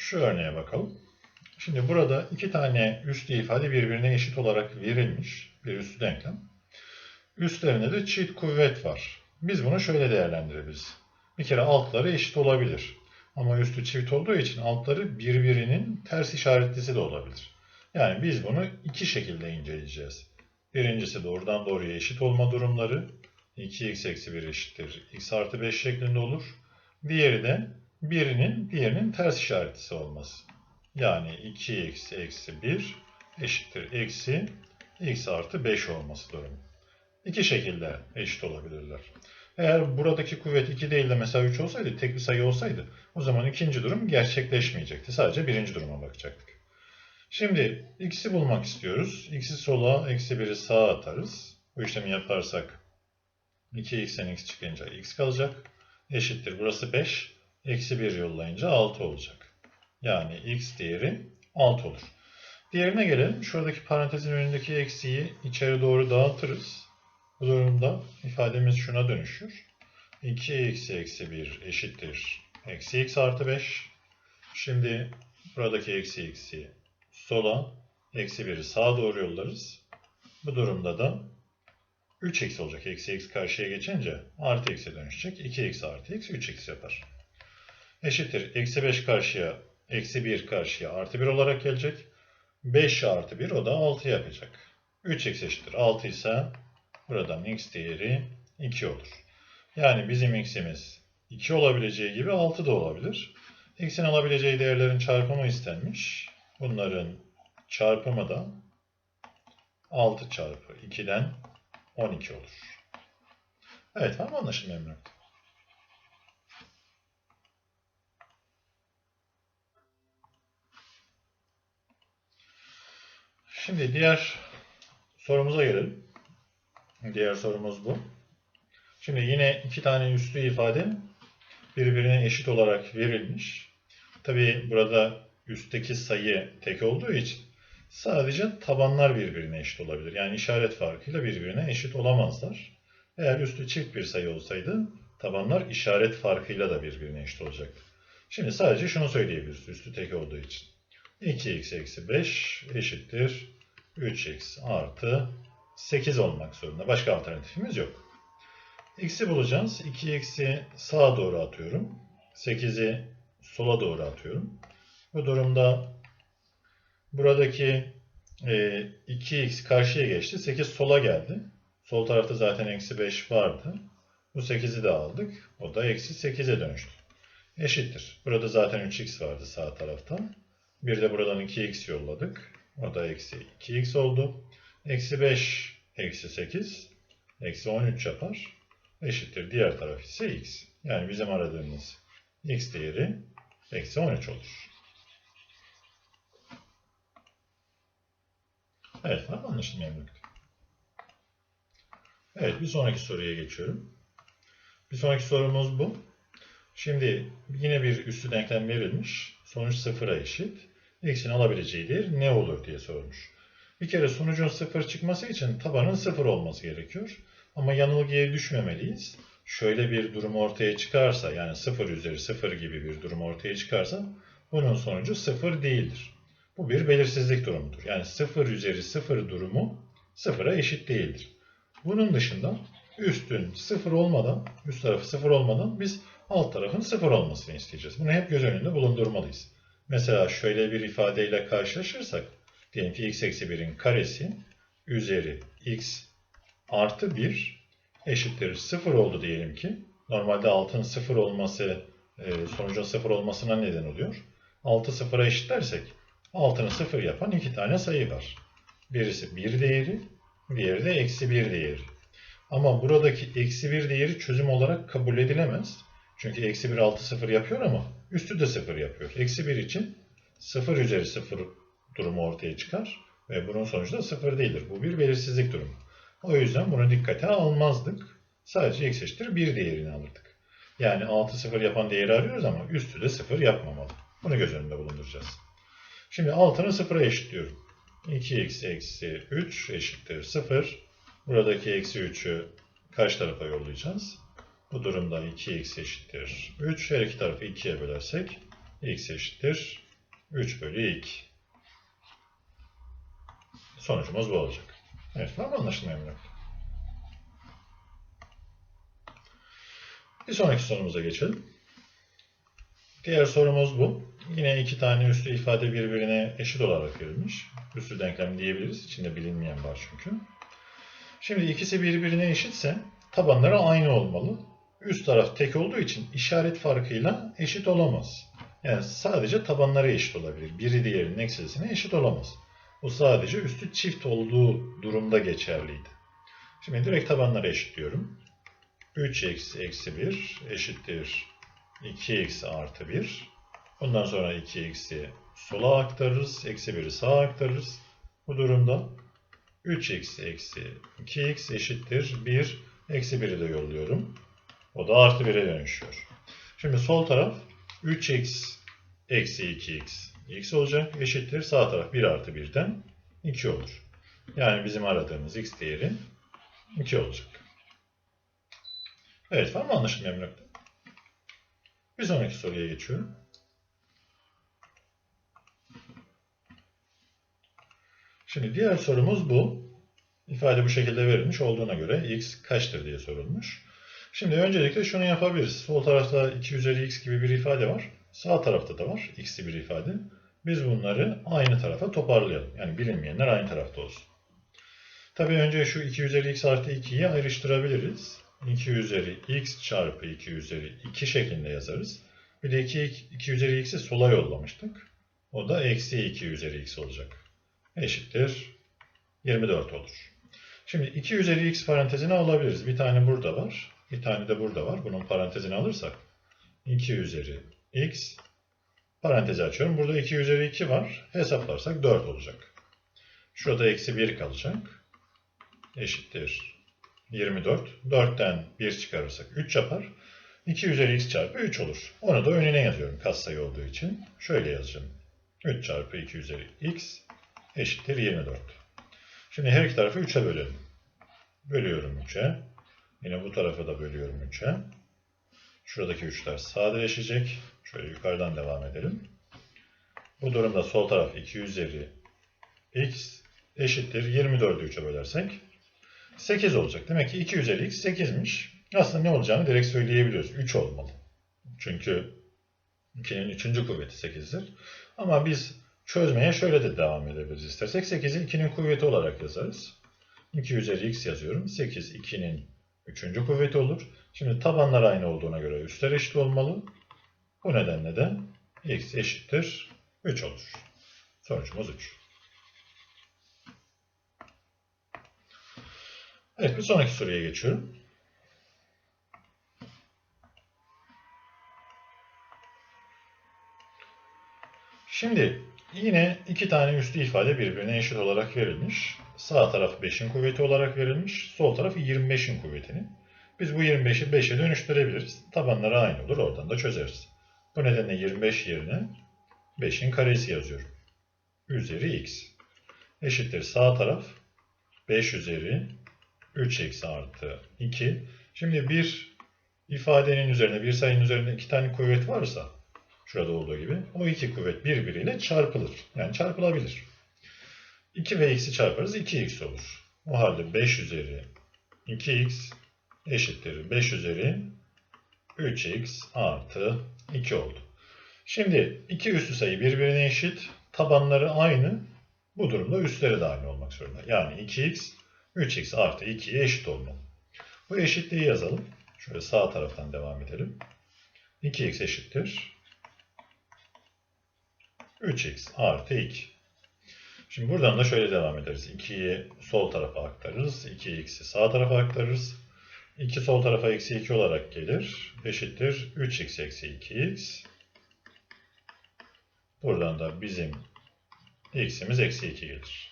şu örneğe bakalım. Şimdi burada iki tane üslü ifade birbirine eşit olarak verilmiş bir üslü denklem. Üstlerinde de çift kuvvet var. Biz bunu şöyle değerlendirebiliriz. Bir kere altları eşit olabilir. Ama üstü çift olduğu için altları birbirinin ters işaretlisi de olabilir. Yani biz bunu iki şekilde inceleyeceğiz. Birincisi doğrudan doğruya eşit olma durumları. 2x eksi 1 eşittir x artı 5 şeklinde olur. Diğeri de birinin diğerinin ters işaretlisi olması. Yani 2x eksi 1 eşittir eksi x artı 5 olması durumu. İki şekilde eşit olabilirler. Eğer buradaki kuvvet 2 değil de mesela 3 olsaydı, tek bir sayı olsaydı o zaman ikinci durum gerçekleşmeyecekti. Sadece birinci duruma bakacaktık. Şimdi x'i bulmak istiyoruz. x'i sola, eksi 1'i sağa atarız. Bu işlemi yaparsak 2x'ten x çıkınca x kalacak. Eşittir. Burası 5. Eksi 1 yollayınca 6 olacak. Yani x değeri 6 olur. Diğerine gelelim. Şuradaki parantezin önündeki eksiği içeri doğru dağıtırız. Bu durumda ifademiz şuna dönüşür. 2x eksi 1 eşittir. Eksi x artı 5. Şimdi buradaki eksi x'i sola, eksi 1'i sağa doğru yollarız. Bu durumda da 3x olacak. Eksi x karşıya geçince artı x'e dönüşecek. 2x artı x 3x yapar. Eşittir. Eksi 5 karşıya, eksi 1 karşıya artı 1 olarak gelecek. 5 artı 1 o da 6 yapacak. 3x eşittir. 6 ise buradan x değeri 2 olur. Yani bizim x'imiz 2 olabileceği gibi 6 da olabilir. X'in alabileceği değerlerin çarpımı istenmiş. Bunların çarpımı da 6 çarpı 2'den 12 olur. Evet, var mı Şimdi diğer sorumuza gelelim. Diğer sorumuz bu. Şimdi yine iki tane üslü ifade birbirine eşit olarak verilmiş. Tabi burada üstteki sayı tek olduğu için sadece tabanlar birbirine eşit olabilir. Yani işaret farkıyla birbirine eşit olamazlar. Eğer üstü çift bir sayı olsaydı tabanlar işaret farkıyla da birbirine eşit olacaktı. Şimdi sadece şunu söyleyebiliriz üstü tek olduğu için. 2x eksi 5 eşittir 3x artı 8 olmak zorunda. Başka alternatifimiz yok. X'i bulacağız. 2x'i sağa doğru atıyorum. 8'i sola doğru atıyorum. Bu durumda buradaki e, 2x karşıya geçti. 8 sola geldi. Sol tarafta zaten eksi 5 vardı. Bu 8'i de aldık. O da eksi 8'e dönüştü. Eşittir. Burada zaten 3x vardı sağ tarafta. Bir de buradan 2x yolladık. O da eksi 2x oldu. Eksi 5 eksi 8 eksi 13 yapar. Eşittir. Diğer taraf ise x. Yani bizim aradığımız x değeri eksi 13 olur. Evet, anlaşılmayan nokta? Evet, bir sonraki soruya geçiyorum. Bir sonraki sorumuz bu. Şimdi yine bir üstü denklem verilmiş. Sonuç sıfıra eşit. X'in alabileceği değer ne olur diye sormuş. Bir kere sonucun sıfır çıkması için tabanın sıfır olması gerekiyor. Ama yanılgıya düşmemeliyiz. Şöyle bir durum ortaya çıkarsa yani sıfır üzeri sıfır gibi bir durum ortaya çıkarsa bunun sonucu sıfır değildir. Bu bir belirsizlik durumudur. Yani 0 üzeri 0 durumu 0'a eşit değildir. Bunun dışında üstün 0 olmadan, üst tarafı 0 olmadan biz alt tarafın 0 olmasını isteyeceğiz. Bunu hep göz önünde bulundurmalıyız. Mesela şöyle bir ifadeyle karşılaşırsak, diyelim ki x eksi 1'in karesi üzeri x artı 1 eşittir 0 oldu diyelim ki. Normalde altın 0 olması e, sonucun 0 olmasına neden oluyor. 6 sıfıra eşitlersek altını sıfır yapan iki tane sayı var. Birisi bir değeri, diğeri de eksi bir değeri. Ama buradaki eksi bir değeri çözüm olarak kabul edilemez. Çünkü eksi bir altı sıfır yapıyor ama üstü de sıfır yapıyor. Eksi bir için sıfır üzeri sıfır durumu ortaya çıkar ve bunun sonucu da sıfır değildir. Bu bir belirsizlik durumu. O yüzden bunu dikkate almazdık. Sadece x eşittir bir değerini alırdık. Yani 6 sıfır yapan değeri arıyoruz ama üstü de sıfır yapmamalı. Bunu göz önünde bulunduracağız. Şimdi altını sıfıra eşitliyorum. 2x eksi 3 eşittir 0. Buradaki eksi 3'ü karşı tarafa yollayacağız. Bu durumda 2x eşittir 3. Her iki tarafı 2'ye bölersek x eşittir 3 bölü 2. Sonucumuz bu olacak. Evet, var mı? Bir sonraki sorumuza geçelim. Diğer sorumuz bu. Yine iki tane üslü ifade birbirine eşit olarak verilmiş. Üslü denklem diyebiliriz. İçinde bilinmeyen var çünkü. Şimdi ikisi birbirine eşitse tabanları aynı olmalı. Üst taraf tek olduğu için işaret farkıyla eşit olamaz. Yani sadece tabanları eşit olabilir. Biri diğerinin eksisine eşit olamaz. Bu sadece üstü çift olduğu durumda geçerliydi. Şimdi direkt tabanları eşitliyorum. 3x eksi 1 eşittir 2x artı 1. Bundan sonra 2x'i sola aktarırız. Eksi 1'i sağa aktarırız. Bu durumda 3x eksi 2x eşittir 1. Eksi 1'i de yolluyorum. O da artı 1'e dönüşüyor. Şimdi sol taraf 3x eksi 2x x olacak. Eşittir sağ taraf 1 artı 1'den 2 olur. Yani bizim aradığımız x değeri 2 olacak. Evet var mı anlaşılmayan bir nokta? Bir sonraki soruya geçiyorum. Şimdi diğer sorumuz bu. İfade bu şekilde verilmiş olduğuna göre x kaçtır diye sorulmuş. Şimdi öncelikle şunu yapabiliriz. Sol tarafta 2 üzeri x gibi bir ifade var. Sağ tarafta da var x'li bir ifade. Biz bunları aynı tarafa toparlayalım. Yani bilinmeyenler aynı tarafta olsun. Tabii önce şu 2 üzeri x artı 2'yi ayrıştırabiliriz. 2 üzeri x çarpı 2 üzeri 2 şeklinde yazarız. Bir de 2, 2 üzeri x'i sola yollamıştık. O da eksi 2 üzeri x olacak. Eşittir 24 olur. Şimdi 2 üzeri x parantezine alabiliriz. Bir tane burada var. Bir tane de burada var. Bunun parantezini alırsak 2 üzeri x parantezi açıyorum. Burada 2 üzeri 2 var. Hesaplarsak 4 olacak. Şurada eksi 1 kalacak. Eşittir 24. 4'ten 1 çıkarırsak 3 yapar. 2 üzeri x çarpı 3 olur. Onu da önüne yazıyorum katsayı olduğu için. Şöyle yazacağım. 3 çarpı 2 üzeri x eşittir 24. Şimdi her iki tarafı 3'e bölelim. Bölüyorum 3'e. Yine bu tarafa da bölüyorum 3'e. Şuradaki 3'ler sadeleşecek. Şöyle yukarıdan devam edelim. Bu durumda sol taraf 2 üzeri x eşittir 24'ü 3'e bölersek 8 olacak. Demek ki 2 üzeri x 8'miş. Aslında ne olacağını direkt söyleyebiliyoruz. 3 olmalı. Çünkü 2'nin 3. kuvveti 8'dir. Ama biz çözmeye şöyle de devam edebiliriz istersek. 8'i 2'nin kuvveti olarak yazarız. 2 üzeri x yazıyorum. 8 2'nin 3. kuvveti olur. Şimdi tabanlar aynı olduğuna göre üstler eşit olmalı. Bu nedenle de x eşittir 3 olur. Sonucumuz 3. Evet bir sonraki soruya geçiyorum. Şimdi yine iki tane üslü ifade birbirine eşit olarak verilmiş. Sağ taraf 5'in kuvveti olarak verilmiş. Sol tarafı 25'in kuvvetini. Biz bu 25'i 5'e dönüştürebiliriz. Tabanları aynı olur. Oradan da çözeriz. Bu nedenle 25 yerine 5'in karesi yazıyorum. Üzeri x. Eşittir sağ taraf 5 üzeri 3 eksi artı 2. Şimdi bir ifadenin üzerine, bir sayının üzerinde iki tane kuvvet varsa, şurada olduğu gibi, o iki kuvvet birbiriyle çarpılır. Yani çarpılabilir. 2 ve x'i çarparız, 2x olur. O halde 5 üzeri 2x eşittir 5 üzeri 3x artı 2 oldu. Şimdi iki üslü sayı birbirine eşit, tabanları aynı. Bu durumda üstleri de aynı olmak zorunda. Yani 2x 3x artı 2'ye eşit olmalı. Bu eşitliği yazalım. Şöyle sağ taraftan devam edelim. 2x eşittir. 3x artı 2. Şimdi buradan da şöyle devam ederiz. 2'yi sol tarafa aktarırız. 2x'i sağ tarafa aktarırız. 2 sol tarafa eksi 2 olarak gelir. Eşittir 3x eksi 2x. Buradan da bizim x'imiz eksi 2 gelir.